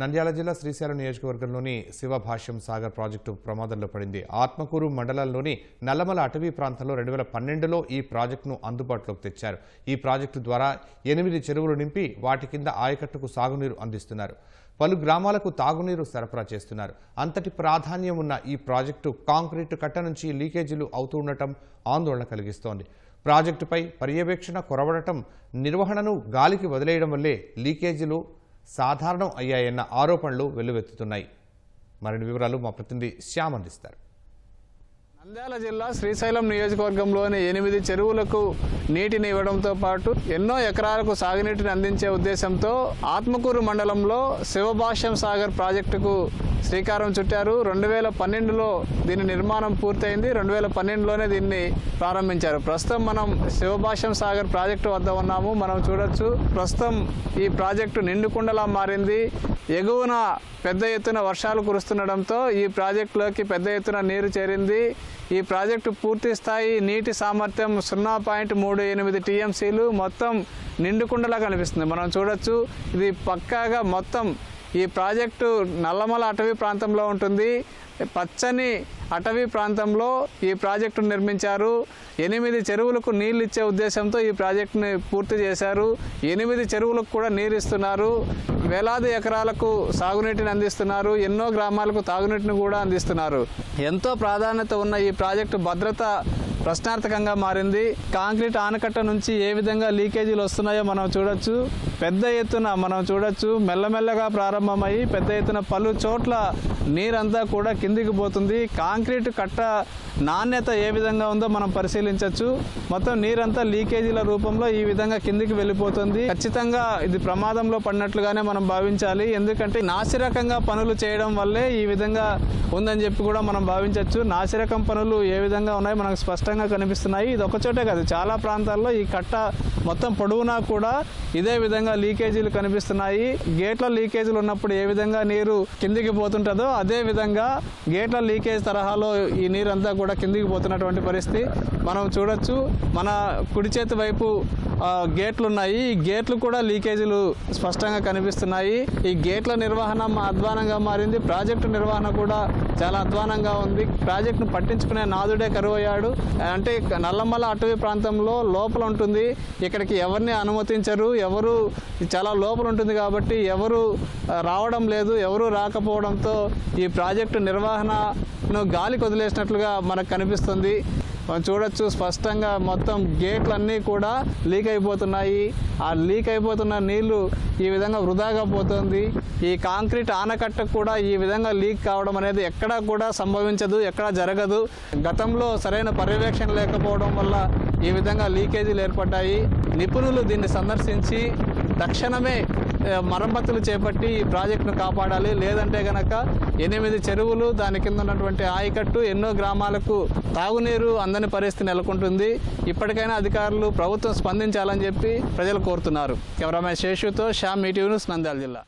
నంద్యాల జిల్లా శ్రీశైలం నియోజకవర్గంలోని శివభాష్యం సాగర్ ప్రాజెక్టు ప్రమాదంలో పడింది. ఆత్మకూరు మండలంలోని నల్లమల అటవీ ప్రాంతంలో రెండు వేల పన్నెండులో ఈ ప్రాజెక్టును అందుబాటులోకి తెచ్చారు. ఈ ప్రాజెక్టు ద్వారా ఎనిమిది చెరువులు నింపి వాటి కింద ఆయకట్టుకు సాగునీరు అందిస్తున్నారు. పలు గ్రామాలకు తాగునీరు సరఫరా చేస్తున్నారు. అంతటి ప్రాధాన్యం ఉన్న ఈ ప్రాజెక్టు కాంక్రీటు కట్ట నుంచి లీకేజీలు అవుతూ ఉండటం ఆందోళన కలిగిస్తోంది. ప్రాజెక్టుపై పర్యవేక్షణ కొరవడటం నిర్వహణను గాలికి వదిలేయడం వల్లే లీకేజీలు సాధారణం అయ్యాయన్న ఆరోపణలు వెల్లువెత్తుతున్నాయి. మరిన్ని వివరాలు మా ప్రతినిధి శ్యామ్ అందిస్తారు. నంద్యాల జిల్లా శ్రీశైలం నియోజకవర్గంలోని ఎనిమిది చెరువులకు నీటిని ఇవ్వడంతో పాటు ఎన్నో ఎకరాలకు సాగునీటిని అందించే ఉద్దేశంతో ఆత్మకూరు మండలంలో శివభాష్యం సాగర్ ప్రాజెక్టుకు శ్రీకారం చుట్టారు. రెండు వేల పన్నెండులో దీని నిర్మాణం పూర్తయింది. రెండు వేల పన్నెండులోనే దీన్ని ప్రారంభించారు. ప్రస్తుతం మనం శివభాష్యం సాగర్ ప్రాజెక్టు వద్ద ఉన్నాము. మనం చూడొచ్చు ప్రస్తుతం ఈ ప్రాజెక్టు నిండుకుండలా మారింది. ఎగువన పెద్ద ఎత్తున వర్షాలు కురుస్తుండడంతో ఈ ప్రాజెక్టులోకి పెద్ద ఎత్తున నీరు చేరింది. ఈ ప్రాజెక్టు పూర్తి స్థాయి నీటి సామర్థ్యం సున్నా పాయింట్ మూడు ఎనిమిది టీఎంసీలు మొత్తం నిండుకుండలా కనిపిస్తుంది. మనం చూడొచ్చు ఇది పక్కాగా మొత్తం ఈ ప్రాజెక్టు నల్లమల అటవీ ప్రాంతంలో ఉంటుంది. పచ్చని అటవీ ప్రాంతంలో ఈ ప్రాజెక్టును నిర్మించారు. ఎనిమిది చెరువులకు నీళ్ళు ఇచ్చే ఉద్దేశంతో ఈ ప్రాజెక్టుని పూర్తి చేశారు. ఎనిమిది చెరువులకు కూడా నీరు ఇస్తున్నారు వేలాది ఎకరాలకు సాగునీటిని అందిస్తున్నారు. ఎన్నో గ్రామాలకు తాగునీటిని కూడా అందిస్తున్నారు. ఎంతో ప్రాధాన్యత ఉన్న ఈ ప్రాజెక్టు భద్రత ప్రశ్నార్థకంగా మారింది. కాంక్రీట్ ఆనకట్ట నుంచి ఏ విధంగా లీకేజీలు వస్తున్నాయో మనం చూడొచ్చు. పెద్ద ఎత్తున మనం చూడొచ్చు. మెల్లమెల్లగా ప్రారంభమయ్యి పెద్ద ఎత్తున పలు చోట్ల నీరంతా కూడా కిందికి పోతుంది. కాంక్రీట్ కట్ట నాణ్యత ఏ విధంగా ఉందో మనం పరిశీలించవచ్చు మొత్తం నీరంతా లీకేజీల రూపంలో ఈ విధంగా కిందికి వెళ్ళిపోతుంది. ఖచ్చితంగా ఇది ప్రమాదంలో పడినట్లుగానే మనం భావించాలి. ఎందుకంటే నాసిరకంగా పనులు చేయడం వల్లే ఈ విధంగా ఉందని చెప్పి కూడా మనం భావించవచ్చు నాసిరకం పనులు ఏ విధంగా ఉన్నాయి మనకు స్పష్టంగా కనిపిస్తున్నాయి. ఇది ఒక చోటే కాదు చాలా ప్రాంతాల్లో ఈ కట్ట మొత్తం పొడవునా కూడా ఇదే విధంగా లీకేజీలు కనిపిస్తున్నాయి. గేట్ల లీకేజీలు ఉన్నప్పుడు ఏ విధంగా నీరు కిందికి పోతుంటుందో అదే విధంగా గేట్ల లీకేజ్ తరహాలో ఈ నీరంతా కూడా కిందికి పోతున్నటువంటి పరిస్థితి. మనం చూడొచ్చు మన కుడి చేతి వైపు గేట్లు ఉన్నాయి ఈ గేట్లు కూడా లీకేజీలు స్పష్టంగా కనిపిస్తున్నాయి. ఈ గేట్ల నిర్వహణ మా అధ్వానంగా మారింది. ప్రాజెక్టు నిర్వహణ కూడా చాలా అధ్వానంగా ఉంది. ప్రాజెక్టును పట్టించుకునే నాదుడే కరువయ్యాడు. అంటే నల్లమల అటవీ ప్రాంతంలో లోపల ఉంటుంది. ఇక్కడికి ఎవరిని అనుమతించరు. ఎవరు చాలా లోపల ఉంటుంది కాబట్టి ఎవరు రావడం లేదు. ఎవరు రాకపోవడంతో ఈ ప్రాజెక్టు నిర్వహణను గాలి వదిలేసినట్లుగా మనకు కనిపిస్తుంది. మనం చూడొచ్చు స్పష్టంగా మొత్తం గేట్లన్నీ కూడా లీక్ అయిపోతున్నాయి. ఆ లీక్ అయిపోతున్న నీళ్ళు ఈ విధంగా వృధాగా పోతుంది. ఈ కాంక్రీట్ ఆనకట్ట కూడా ఈ విధంగా లీక్ కావడం అనేది ఎక్కడా కూడా సంభవించదు ఎక్కడా జరగదు. గతంలో సరైన పర్యవేక్షణ లేకపోవడం వల్ల ఈ విధంగా లీకేజీలు ఏర్పడ్డాయి. నిపుణులు దీన్ని సందర్శించి తక్షణమే మరమ్మతులు చేపట్టి ఈ ప్రాజెక్టును కాపాడాలి. లేదంటే గనక ఎనిమిది చెరువులు దాని కింద ఉన్నటువంటి ఆయకట్టు ఎన్నో గ్రామాలకు తాగునీరు అందని పరిస్థితి నెలకొంటుంది. ఇప్పటికైనా అధికారులు ప్రభుత్వం స్పందించాలని చెప్పి ప్రజలు కోరుతున్నారు. కెమెరామెన్ శేషుతో శ్యామ్ ఈటీవీ న్యూస్ నంద్యాల జిల్లా.